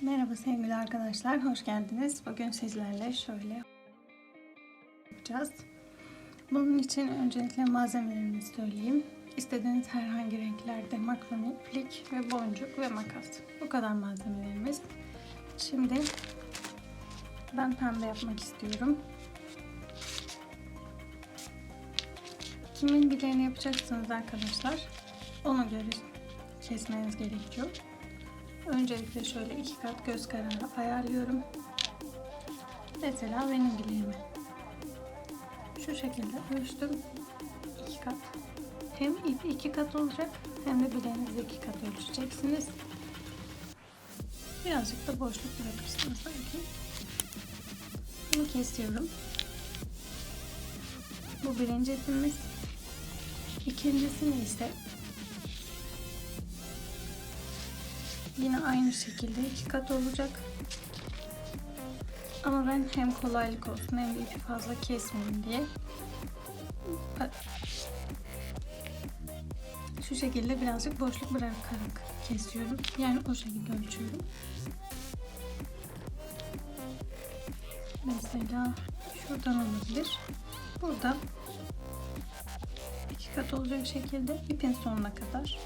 Merhaba sevgili arkadaşlar, hoş geldiniz. Bugün sizlerle şöyle yapacağız. Bunun için öncelikle malzemelerimizi söyleyeyim. İstediğiniz herhangi renklerde makrome, iplik ve boncuk ve makas. Bu kadar malzemelerimiz. Şimdi ben pembe yapmak istiyorum. Kimin bileğini yapacaksınız arkadaşlar? Ona göre kesmeniz gerekiyor. Öncelikle şöyle iki kat göz kararı ayarlıyorum. Mesela benim bileğimi. Şu şekilde ölçtüm. iki kat. Hem ip iki kat olacak hem de bileğinizi iki kat ölçeceksiniz. Birazcık da boşluk bırakırsınız sanki. Bunu kesiyorum. Bu birinci ipimiz. İkincisini ise Yine aynı şekilde iki kat olacak. Ama ben hem kolaylık olsun hem de ipi fazla kesmeyeyim diye şu şekilde birazcık boşluk bırakarak kesiyorum. Yani o şekilde ölçüyorum. Mesela şuradan olabilir. Burada iki kat olacak şekilde ipin sonuna kadar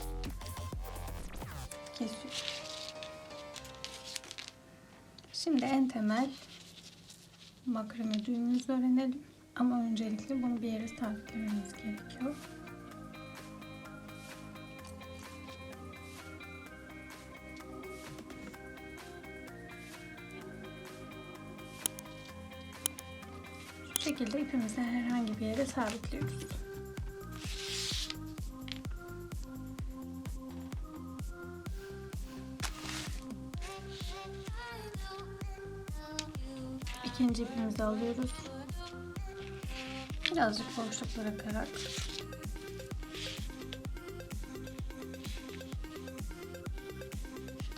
kesiyorum. Şimdi en temel makrame düğümümüzü öğrenelim. Ama öncelikle bunu bir yere sabitlememiz gerekiyor. Şu şekilde ipimizi herhangi bir yere sabitliyoruz. İkinci ipimizi alıyoruz. Birazcık boşluk bırakarak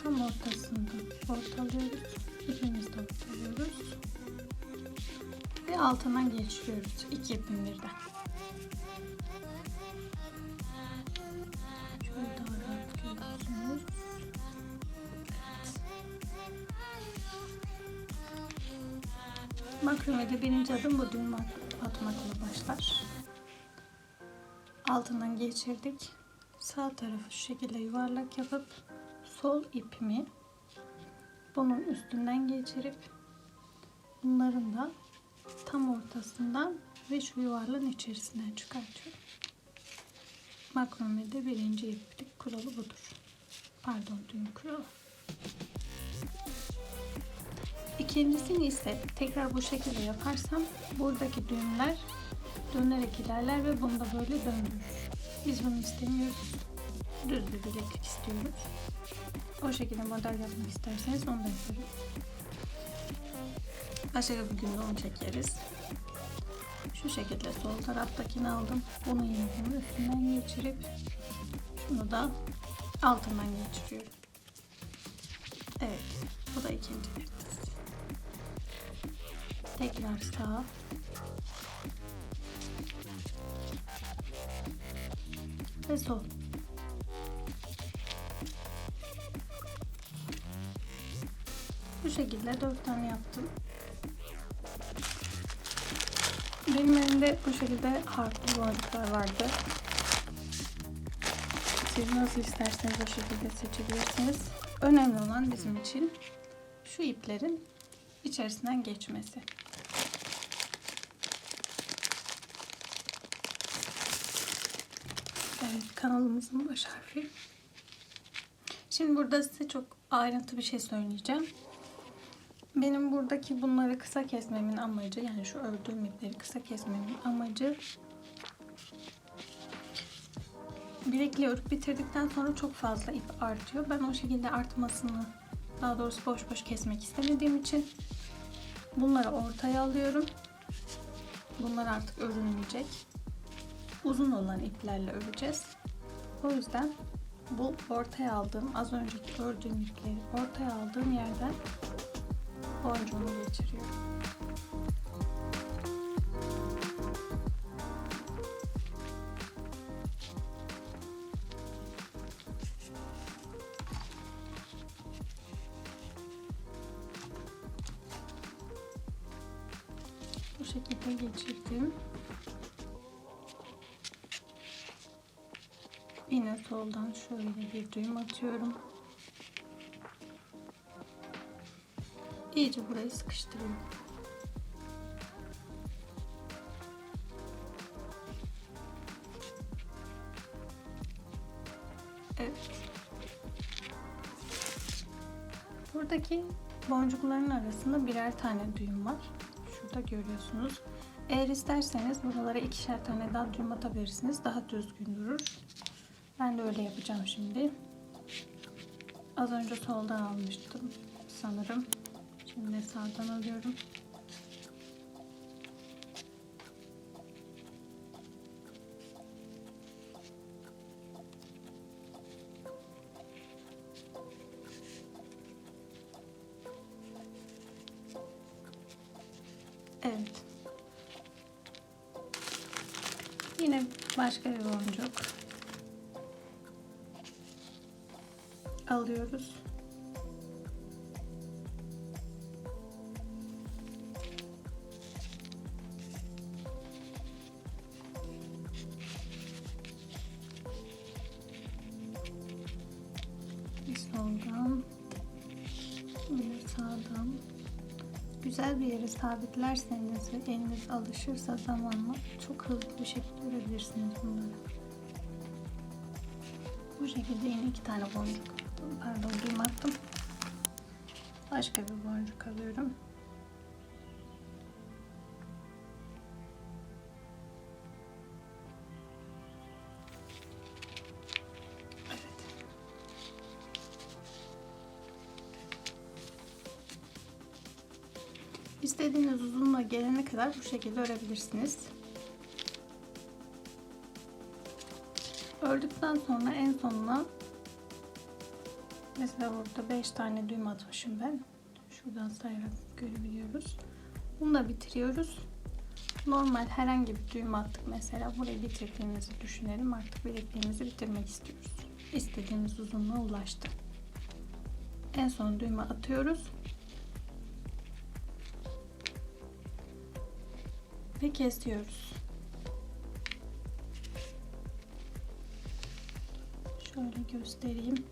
tam ortasında ortalıyoruz. İpimizi ortalıyoruz. Ve altından geçiriyoruz. İki ipin birden. Makromede birinci adım bu düğüm atmakla başlar. Altından geçirdik. Sağ tarafı şu şekilde yuvarlak yapıp sol ipimi bunun üstünden geçirip bunların da tam ortasından ve şu yuvarlığın içerisinden çıkartıyorum. Makromede birinci iplik kuralı budur. Pardon düğüm kuralı. İkincisini ise tekrar bu şekilde yaparsam buradaki düğümler dönerek ilerler ve bunu da böyle döndürür. Biz bunu istemiyoruz. Düz bir bileklik istiyoruz. O şekilde model yapmak isterseniz onu da yaparız. Bir günde onu çekeriz. Şu şekilde sol taraftakini aldım. Bunu yine üstünden geçirip şunu da altından geçiriyorum. Evet. Bu da ikinci bir Tekrar sağ. Ve sol. Bu şekilde dört tane yaptım. Benim elimde bu şekilde harfli boncuklar vardı. Siz nasıl isterseniz o şekilde seçebilirsiniz. Önemli olan bizim için şu iplerin içerisinden geçmesi. Evet kanalımızın baş harfi. Şimdi burada size çok ayrıntı bir şey söyleyeceğim. Benim buradaki bunları kısa kesmemin amacı yani şu ördüğüm ipleri kısa kesmemin amacı bilekli örüp bitirdikten sonra çok fazla ip artıyor. Ben o şekilde artmasını daha doğrusu boş boş kesmek istemediğim için bunları ortaya alıyorum. Bunlar artık örülmeyecek uzun olan iplerle öreceğiz. O yüzden bu ortaya aldığım az önceki ördüğüm ipleri ortaya aldığım yerden boncuğumu geçiriyorum. Bu şekilde geçirdim. Yine soldan şöyle bir düğüm atıyorum. İyice burayı sıkıştırıyorum. Buradaki boncukların arasında birer tane düğüm var. Şurada görüyorsunuz. Eğer isterseniz buralara ikişer tane daha düğüm atabilirsiniz. Daha düzgün durur. Ben de öyle yapacağım şimdi. Az önce soldan almıştım sanırım. Şimdi sağdan alıyorum. Evet. Yine başka bir boncuk alıyoruz. Bir soldan, bir sağdan. Güzel bir yere sabitlerseniz ve eliniz alışırsa zamanla çok hızlı bir şekilde örebilirsiniz bunları. Bu şekilde yine iki tane boncuk. Pardon düğüm attım. Başka bir boncuk alıyorum. İstediğiniz uzunluğa gelene kadar bu şekilde örebilirsiniz. Ördükten sonra en sonuna mesela burada 5 tane düğüm atmışım ben. Şuradan sayarak görebiliyoruz. Bunu da bitiriyoruz. Normal herhangi bir düğüm attık mesela. Burayı bitirdiğimizi düşünelim. Artık bilekliğimizi bitirmek istiyoruz. İstediğimiz uzunluğa ulaştı. En son düğümü atıyoruz. Ve kesiyoruz. Şöyle göstereyim.